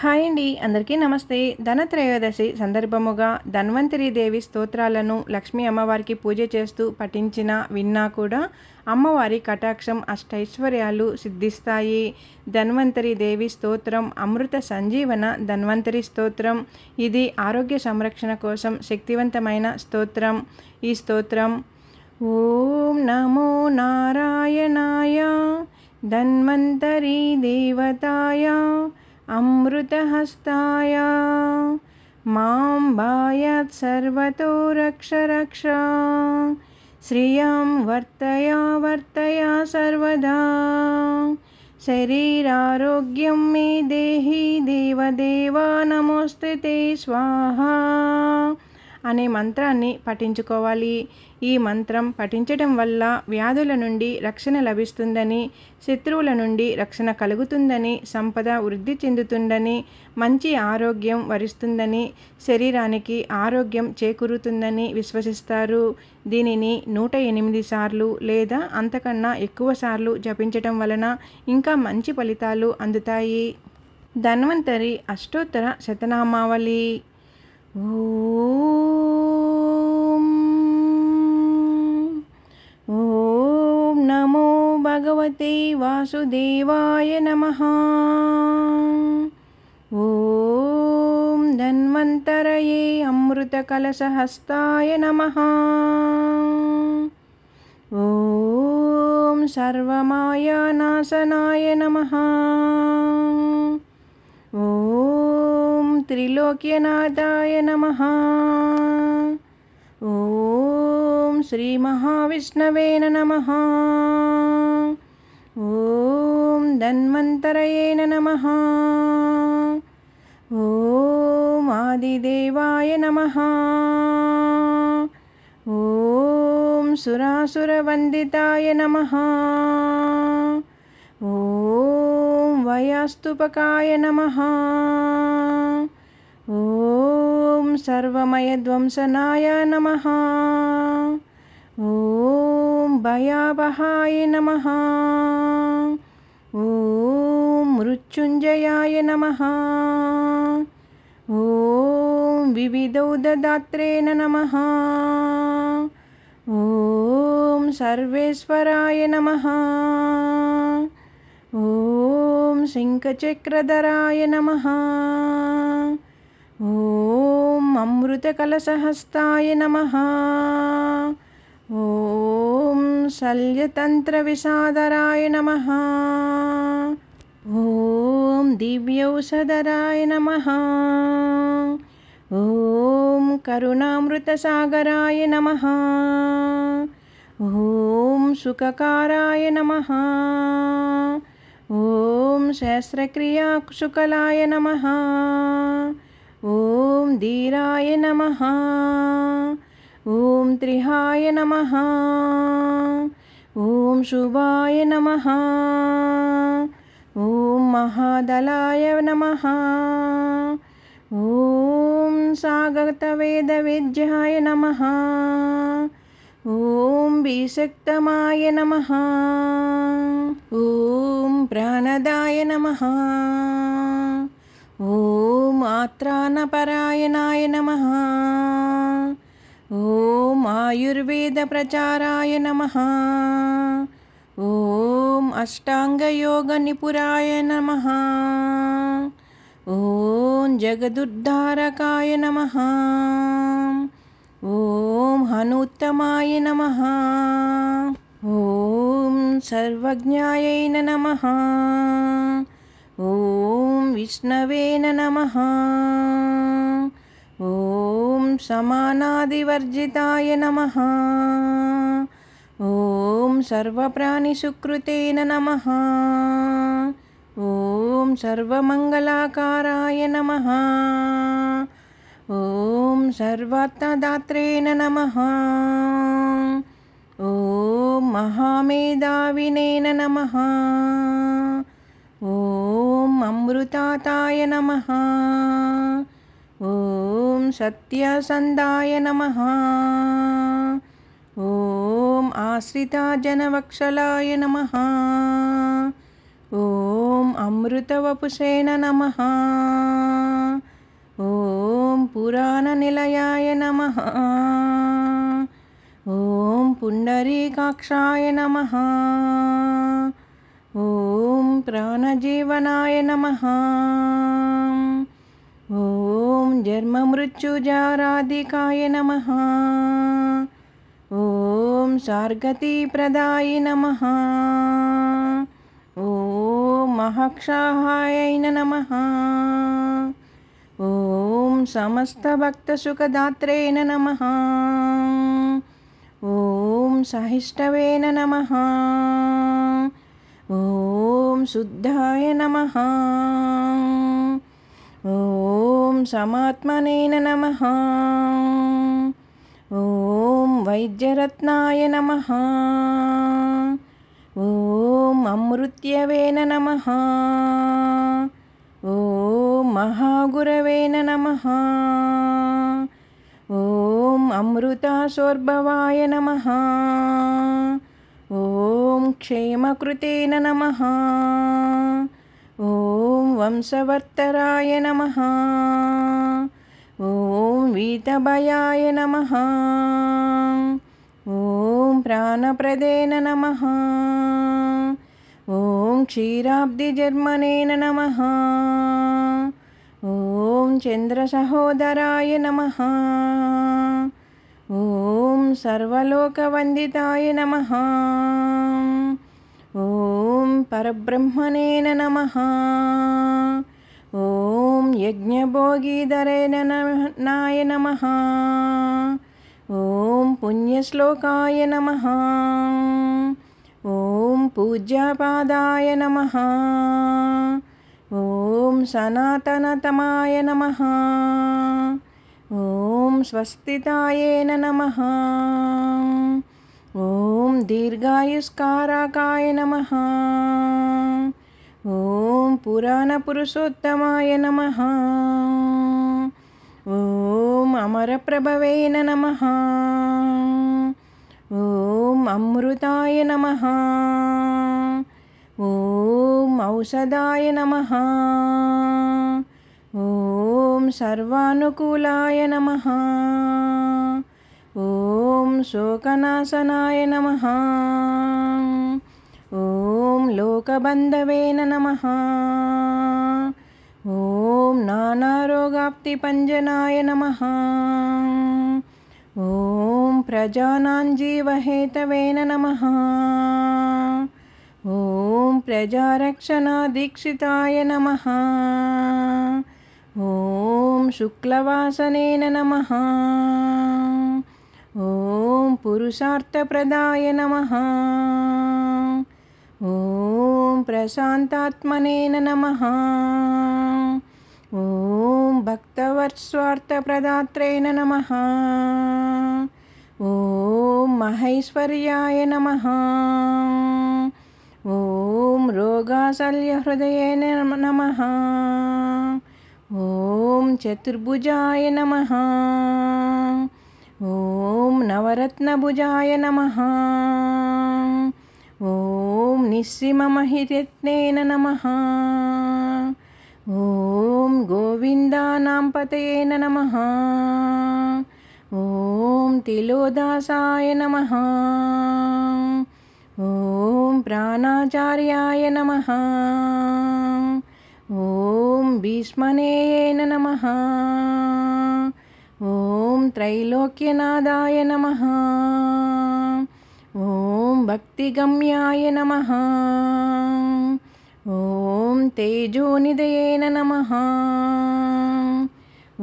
Hi అండి అందరికీ నమస్తే. ధనత్రయోదశి సందర్భముగా ధన్వంతరి దేవి స్తోత్రాలను లక్ష్మీ అమ్మవారికి పూజ చేస్తూ పఠించినా విన్నా కూడా అమ్మవారి కటాక్షం అష్టైశ్వర్యాలు సిద్ధిస్తాయి. ధన్వంతరి దేవి స్తోత్రం అమృత సంజీవన ధన్వంతరి స్తోత్రం. ఇది ఆరోగ్య సంరక్షణ కోసం శక్తివంతమైన స్తోత్రం. ఈ స్తోత్రం ఓం నమో నారాయణాయ ధన్వంతరి దేవతాయ अमृतहस्ताय मां भायात् सर्वतो रक्ष रक्ष श्रियं वर्तया वर्तया सर्वदा शरीरारोग्यं मे देहि देवदेवा नमोऽस्तु ते स्वाहा అనే మంత్రాన్ని పఠించుకోవాలి. ఈ మంత్రం పఠించడం వల్ల వ్యాధుల నుండి రక్షణ లభిస్తుందని శత్రువుల నుండి రక్షణ కలుగుతుందని సంపద వృద్ధి చెందుతుందని మంచి ఆరోగ్యం వరిస్తుందని శరీరానికి ఆరోగ్యం చేకూరుతుందని విశ్వసిస్తారు. దీనిని నూట ఎనిమిది సార్లు లేదా అంతకన్నా ఎక్కువ సార్లు జపించటం వలన ఇంకా మంచి ఫలితాలు అందుతాయి. ధన్వంతరి అష్టోత్తర శతనామావళి. ఓం ఓం నమో భగవతే వాసుదేవాయ నమ. ఓం ధన్వంతరయే అమృతకలశహస్తాయ నమ. ఓం సర్వమాయానాశనాయ నమ. త్రిలోక్యనాథాయ నమ. ఓం శ్రీ మహావిష్ణవే నమ. ఓం ధన్వంతరయే నమ. ఓం ఆదిదేవాయ నమ. ఓం సురాసురవందితాయ నమ. ఓం వయాస్తుపకాయ నమ. ఓం సర్వమయ ధ్వంసనాయ నమ. ఓం భయావహాయ నమ. ఓం మృత్యుంజయాయ నమ. ఓం వివిధౌదదాత్రే నమ. ఓం సర్వేశ్వరాయ నమ. ఓం శంఖచక్రధరాయ నమ. ఓం అమృతకలసహస్తాయ నమ. ఓం శల్యతంత్ర విషాదరాయ నమ. ఓం దివ్యౌషధరాయ నమ. ఓం కరుణామృతసాగరాయ నమ. ఓం సుఖకారాయ నమ. ఓం శస్త్రక్రియాశుకలాయ నమ. ॐ धीराय नमः ॐ त्रिहाय नमः ॐ शुभाय नमः ॐ महादलाय नमः ॐ सागतवेदवेद्याय नमः ॐ विषक्तमाय नमः ॐ प्राणदाय नमः ఓం ఆత్రానపరాయణాయ నమ. ఓం ఆయుర్వేద ప్రచారాయ నమ. ఓం అష్టాంగయోగ నిపురాయ నమ. ఓం జగదుద్ధారకాయ నమ. ఓం హనుత్తమాయ నమ. ఓం సర్వజ్ఞాయైన నమ. ఓం విష్ణవేన నమ. ఓం సమానాదివర్జితాయ నమ. ఓం సర్వప్రాణిసుకృతేన నమ. ఓం సర్వమంగళాకారాయ నమ. ఓం సర్వార్థదాత్రేణ నమ. ఓం మహామేధావినేన నమ. ఓం అమృతాతాయ నమ. ఓం సత్యసందాయ నమ. ఓం ఆశ్రితజనవక్షలాయ నమ. ఓం అమృతవపుసేన నమ. ఓం పురాణనిలయాయ నమ. ఓం పుండరీకాక్షాయ నమ. జ్ఞానజీవనాయ నమ ఓం జన్మమృత్యుజారాధికాయ నమ ఓం సార్గతిప్రదాయ నమ ఓం మహక్షాహాయ నమ ఓం సమస్తభక్తసుఖదాత్రే నమ ఓం సహిష్టవే నమ ఓం ఓం శుద్ధాయ నమ. ఓం సమాత్మనేన నమ. ఓం వైద్యరత్నాయ నమ. ఓం అమృత్యవేన నమ. ఓం మహాగురవేన నమ. ఓం అమృతాశోర్భవాయ నమ. ఓం క్షేమకృతేన నమ. ఓం వంశవర్తరాయ నమ. ఓం వీతభయాయ నమ. ఓం ప్రాణప్రదేన నమ. ఓం క్షీరాబ్దిజర్మనేన నమ. ఓం చంద్రసహోదరాయ నమ. ఓం సర్వలోకవందితాయ నమ. ఓం పరబ్రహ్మణేన నమ. ఓం యజ్ఞభోగీధరేణ నాయ నమ. ఓం పుణ్యశ్లోకాయ నమ. ఓం పూజ్యాపాదాయ నమ. ఓం సనాతనతమాయ నమ. ఓం స్వస్తితాయేన నమ. ఓం దీర్ఘాయుస్కారాకాయ నమ. ఓం పురాణపురుషోత్తమాయ నమ. ఓం అమరప్రభవేన నమ. ఓం అమృతాయ నమ. ఓం ఔషధాయ నమ. ఓం సర్వానుకూలాయ నమ. ఓం శోకనాశనాయ నమ. ఓం లోకబంధవేన నమ. ఓం నానారోగాప్తిపంజనాయ నమ. ఓం ప్రజానాంజీవహేతవేన నమ. ఓం ప్రజారక్షణాదీక్షితాయ నమ. ॐ शुक्लवासनेन नमः ॐ पुरुषार्थप्रदाय नमः ॐ प्रशान्तात्मनेन नमः ॐ भक्तवत्स्वार्थप्रदात्रेण नमः ॐ महेश्वर्याय नमः ॐ रोगाशल्यहृदयेन नमः ఓం చతుర్భుజాయ నమ. ఓం నవరత్నభుజాయ నమ. ఓం నిస్సిమమహిరత్నేన నమ. ఓం గోవిందానాంపతయే నమ. ఓం తిలోదాసాయ నమ. ఓం ప్రాణాచార్యాయ నమ. భీష్మనేయేన నమ ఓం త్రైలోక్యనాథాయ నమ ఓం భక్తిగమ్యాయ నమ ఓం తేజోనిదయేన నమ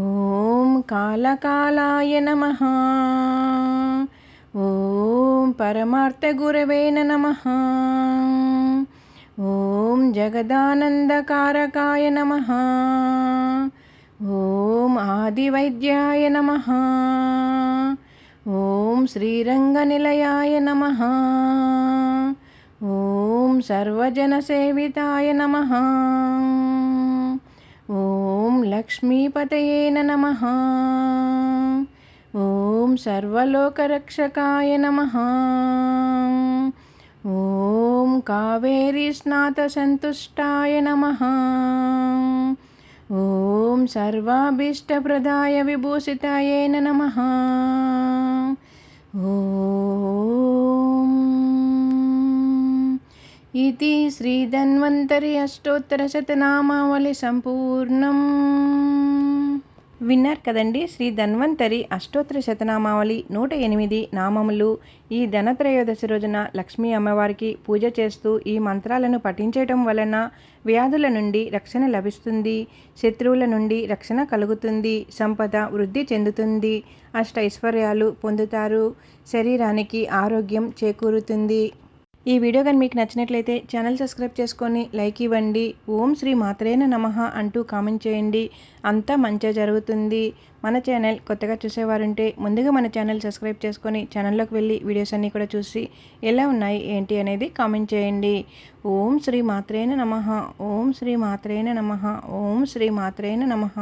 ఓం కాలకాలాయ నమ ఓం పరమార్థగురవే నమ ఓం జగదానందకారకాయ నమ. ఓం ఆదివైద్యాయ నమ. ఓం శ్రీరంగనిలయాయ నమ. ఓం సర్వజనసేవితాయ నమ. ఓం లక్ష్మీపతయే నమ. ఓం సర్వలోకరక్షకాయ నమ. ॐ कावेरीस्नातसन्तुष्टाय नमः ॐ सर्वाभीष्टप्रदाय विभूषिताय नमः ॐ इति श्रीधन्वन्तरि अष्टोत्तरशतनामावलिसम्पूर्णम् విన్నారు కదండి శ్రీ ధన్వంతరి అష్టోత్తర శతనామావళి నూట ఎనిమిది నామములు. ఈ ధనత్రయోదశి రోజున లక్ష్మీ అమ్మవారికి పూజ చేస్తూ ఈ మంత్రాలను పఠించటం వలన వ్యాధుల నుండి రక్షణ లభిస్తుంది. శత్రువుల నుండి రక్షణ కలుగుతుంది. సంపద వృద్ధి చెందుతుంది. అష్ట ఐశ్వర్యాలు పొందుతారు. శరీరానికి ఆరోగ్యం చేకూరుతుంది. ఈ వీడియో కానీ మీకు నచ్చినట్లయితే ఛానల్ సబ్స్క్రైబ్ చేసుకొని లైక్ ఇవ్వండి. ఓం శ్రీ మాత్రేన నమః అంటూ కామెంట్ చేయండి. అంతా మంచిగా జరుగుతుంది. మన ఛానల్ కొత్తగా చూసేవారుంటే ముందుగా మన ఛానల్ సబ్స్క్రైబ్ చేసుకొని ఛానల్లోకి వెళ్ళి వీడియోస్ అన్నీ కూడా చూసి ఎలా ఉన్నాయి ఏంటి అనేది కామెంట్ చేయండి. ఓం శ్రీ మాత్రేన నమః ఓం శ్రీ మాత్రేన నమః ఓం శ్రీ మాత్రేన నమః.